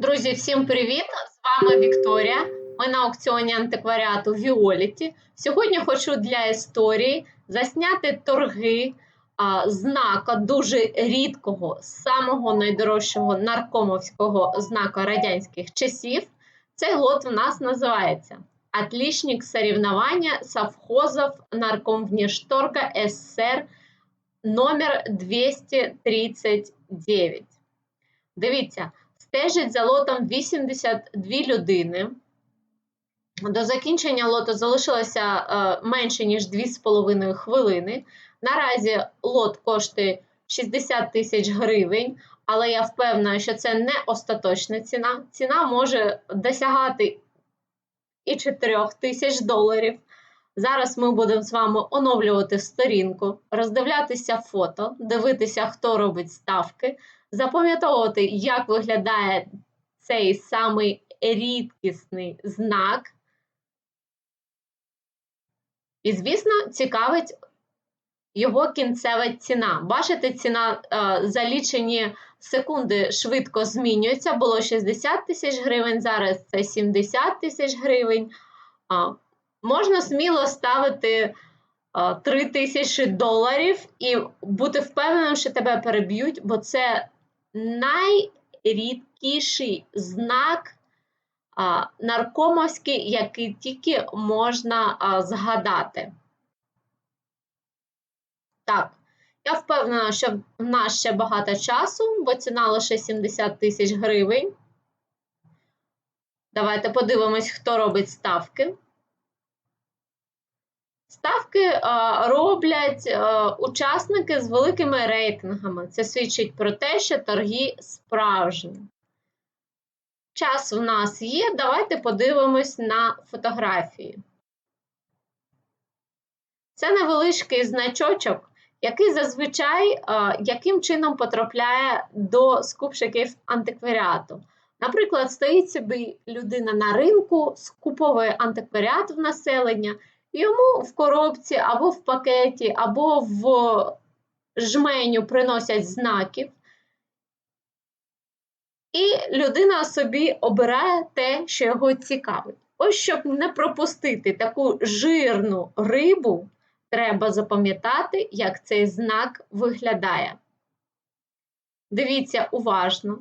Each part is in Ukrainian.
Друзі, всім привіт! З вами Вікторія. Ми на аукціоні антикваріату Віоліті. Сьогодні хочу для історії засняти торги а, знака дуже рідкого, самого найдорожчого наркомовського знака радянських часів. Цей лот у нас називається Отличник соревнования совхозов наркомвнешторга СССР номер 239. Дивіться, стежить за лотом 82 людини. До закінчення лоту залишилося е, менше, ніж 2,5 хвилини. Наразі лот коштує 60 тисяч гривень, але я впевнена, що це не остаточна ціна. Ціна може досягати і 4 тисяч доларів. Зараз ми будемо з вами оновлювати сторінку, роздивлятися фото, дивитися, хто робить ставки, запам'ятовувати, як виглядає цей самий рідкісний знак. І, звісно, цікавить його кінцева ціна. Бачите, ціна е, за лічені секунди швидко змінюється. Було 60 тисяч гривень, зараз це 70 тисяч гривень. А, можна сміло ставити а, 3 тисячі доларів і бути впевненим, що тебе переб'ють, бо це найрідкіший знак наркомовський, який тільки можна згадати. Так, я впевнена, що в нас ще багато часу, бо ціна лише 70 тисяч гривень. Давайте подивимось, хто робить ставки. Ставки е, роблять е, учасники з великими рейтингами. Це свідчить про те, що торги справжні. Час в нас є. Давайте подивимось на фотографії. Це невеличкий значочок, який зазвичай е, яким чином потрапляє до скупщиків антикваріату. Наприклад, стоїть собі людина на ринку, скуповує антикваріат в населення. Йому в коробці або в пакеті, або в жменю приносять знаків. І людина собі обирає те, що його цікавить. Ось, щоб не пропустити таку жирну рибу, треба запам'ятати, як цей знак виглядає. Дивіться уважно.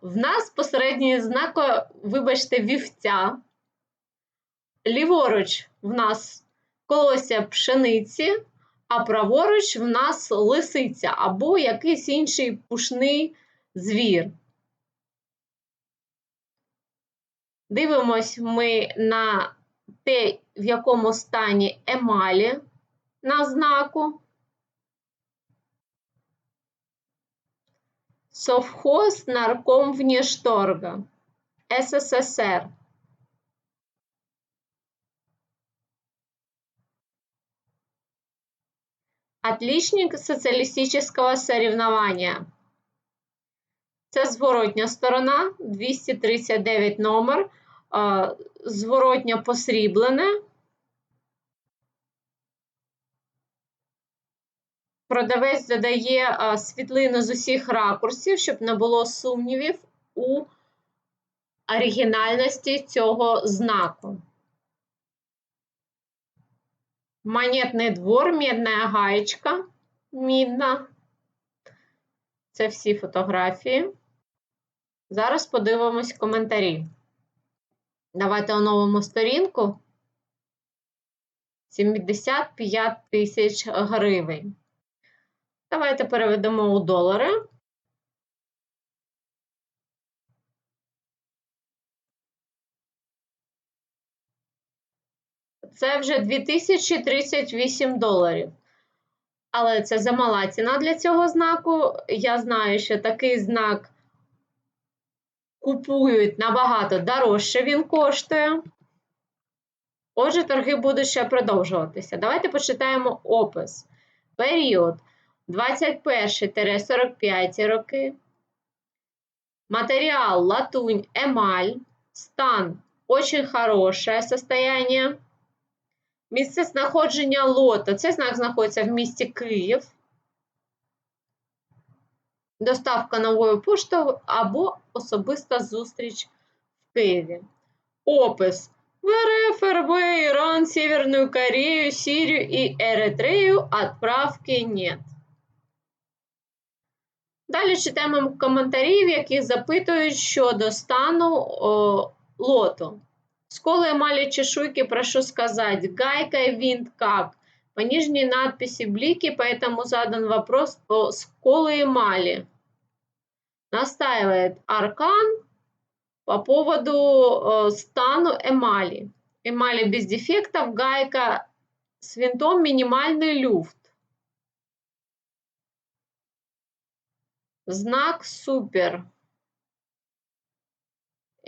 В нас посередній знак, вибачте, вівця. Ліворуч в нас колося пшениці, а праворуч в нас лисиця або якийсь інший пушний звір. Дивимось ми на те, в якому стані емалі на знаку. Совхоз нарком внешторга СССР. Отличник соціалістичного соревнования. Це зворотня сторона, 239 номер, зворотня посріблене. Продавець додає світлину з усіх ракурсів, щоб не було сумнівів у оригінальності цього знаку. Монетний двор, медна гаєчка, мідна. Це всі фотографії. Зараз подивимось коментарі. Давайте оновимо сторінку. 75 тисяч гривень. Давайте переведемо у долари. Це вже 2038 доларів. Але це замала ціна для цього знаку. Я знаю, що такий знак купують набагато дорожче він коштує. Отже, торги будуть ще продовжуватися. Давайте почитаємо опис. Період 21-45 роки. Матеріал латунь, емаль, стан очень хорошее состояние. Місце знаходження лота. Цей знак знаходиться в місті Київ. Доставка новою поштою або особиста зустріч в Києві. Опис. В РФ, РБ, Иран, Северную Корею, Сирию и Эритрею отправки нет. Далі читаємо коментарі, в яких запитують щодо стану о, лоту. Сколы эмали чешуйки, прошу сказать, гайка и винт как? По нижней надписи блики, поэтому задан вопрос по сколы эмали. Настаивает Аркан по поводу э, стану эмали. Эмали без дефектов, гайка с винтом минимальный люфт. Знак супер.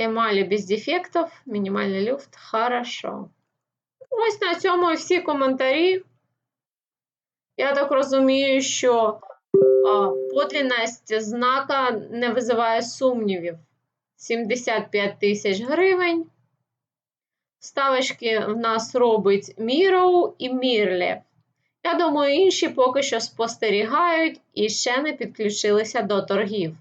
Емалі без дефектів, мінімальний люфт. Хорошо. Ось на цьому всі коментарі. Я так розумію, що а, подлінність знака не визиває сумнівів. 75 тисяч гривень. Ставочки в нас робить Міроу і Мірлєв. Я думаю, інші поки що спостерігають і ще не підключилися до торгів.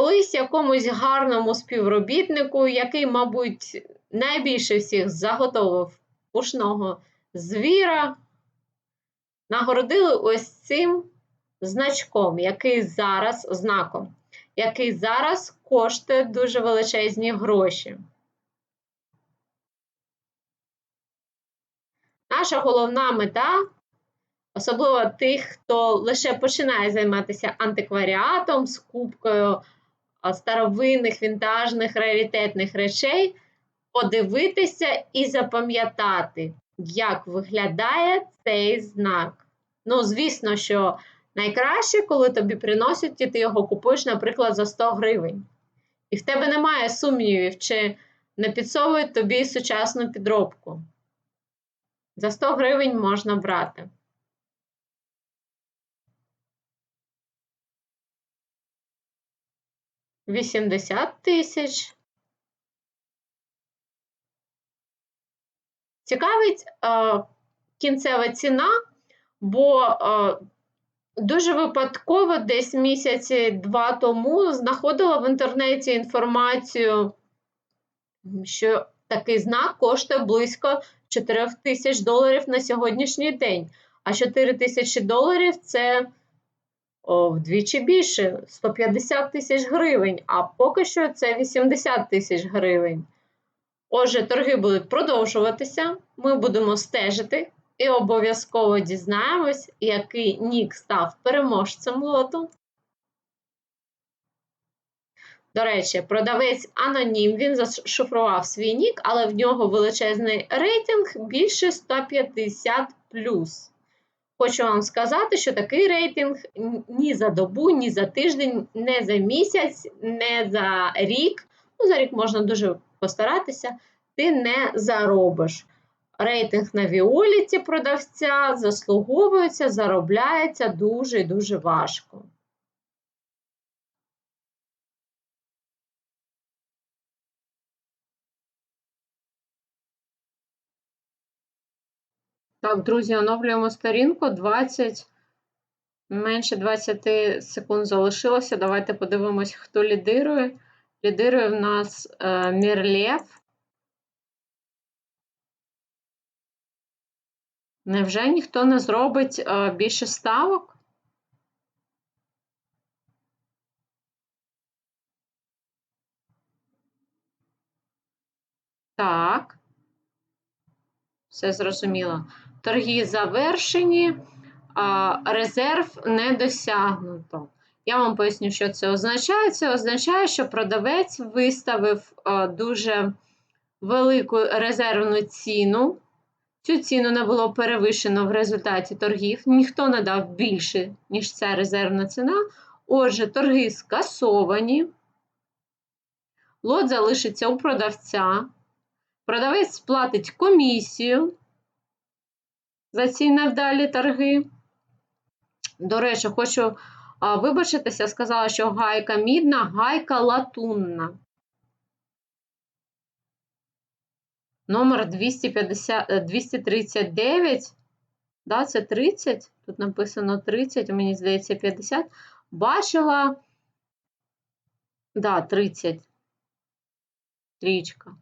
Колись якомусь гарному співробітнику, який, мабуть, найбільше всіх заготовив пушного звіра, нагородили ось цим значком, який зараз знаком, який зараз коштує дуже величезні гроші. Наша головна мета, особливо тих, хто лише починає займатися антикваріатом, скупкою старовинних, вінтажних, раритетних речей, подивитися і запам'ятати, як виглядає цей знак. Ну, звісно, що найкраще, коли тобі приносять, і ти його купуєш, наприклад, за 100 гривень. І в тебе немає сумнівів, чи не підсовують тобі сучасну підробку. За 100 гривень можна брати. Вісімдесят тисяч. Цікавить е, кінцева ціна, бо е, дуже випадково десь місяці два тому знаходила в інтернеті інформацію, що такий знак коштує близько 4 тисяч доларів на сьогоднішній день. А 4 тисячі доларів це вдвічі більше 150 тисяч гривень, а поки що це 80 тисяч гривень. Отже, торги будуть продовжуватися, ми будемо стежити і обов'язково дізнаємось, який нік став переможцем лоту. До речі, продавець анонім, він зашифрував свій нік, але в нього величезний рейтинг більше 150. Хочу вам сказати, що такий рейтинг ні за добу, ні за тиждень, не за місяць, не за рік. Ну, за рік можна дуже постаратися, ти не заробиш. Рейтинг на Віоліті продавця заслуговується, заробляється дуже і дуже важко. Так, друзі, оновлюємо сторінку 20, менше 20 секунд залишилося. Давайте подивимось, хто лідирує. Лідирує в нас е, Мірлєв. Невже ніхто не зробить е, більше ставок? Так. Все зрозуміло. Торги завершені, резерв не досягнуто. Я вам поясню, що це означає. Це означає, що продавець виставив дуже велику резервну ціну. Цю ціну не було перевищено в результаті торгів. Ніхто не дав більше, ніж ця резервна ціна. Отже, торги скасовані. Лот залишиться у продавця. Продавець сплатить комісію за ці невдалі торги. До речі, хочу вибачитися, сказала, що гайка мідна, гайка латунна. Номер 250, 239. Да, це 30. Тут написано 30, мені здається 50. Бачила. Да, 30. Трічка.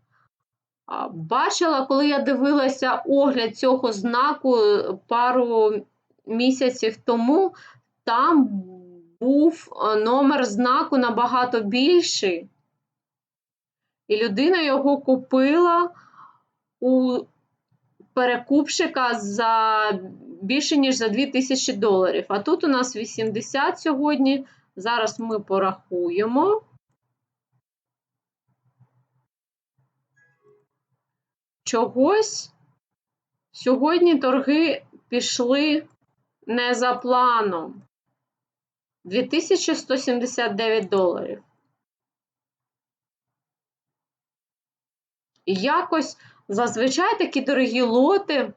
Бачила, коли я дивилася огляд цього знаку е, пару місяців тому, там був е, номер знаку набагато більший. І людина його купила у перекупщика за більше, ніж за 2000 доларів. А тут у нас 80 сьогодні. Зараз ми порахуємо. Чогось сьогодні торги пішли не за планом. 2179 доларів. І якось зазвичай такі дорогі лоти,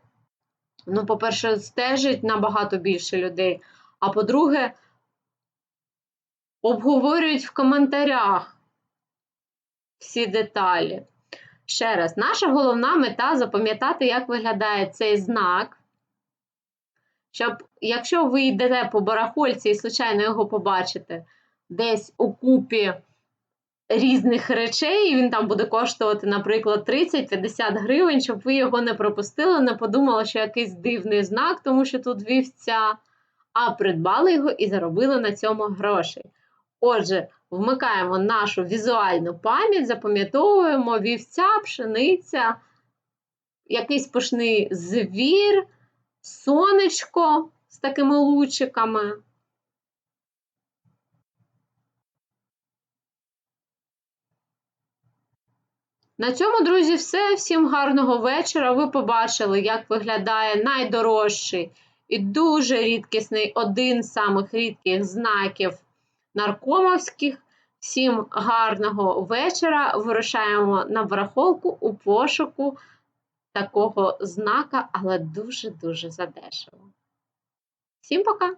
ну, по-перше, стежить набагато більше людей. А по-друге, обговорюють в коментарях всі деталі. Ще раз, наша головна мета запам'ятати, як виглядає цей знак. Щоб, якщо ви йдете по барахольці і, случайно, його побачите десь у купі різних речей, і він там буде коштувати, наприклад, 30-50 гривень, щоб ви його не пропустили, не подумали, що якийсь дивний знак, тому що тут вівця, а придбали його і заробили на цьому гроші. Отже, вмикаємо нашу візуальну пам'ять, запам'ятовуємо вівця, пшениця, якийсь пушний звір, сонечко з такими лучиками. На цьому, друзі, все. Всім гарного вечора. Ви побачили, як виглядає найдорожчий і дуже рідкісний один з самих рідких знаків наркомовських. Всім гарного вечора. Вирушаємо на барахолку у пошуку такого знака, але дуже-дуже задешево. Всім пока!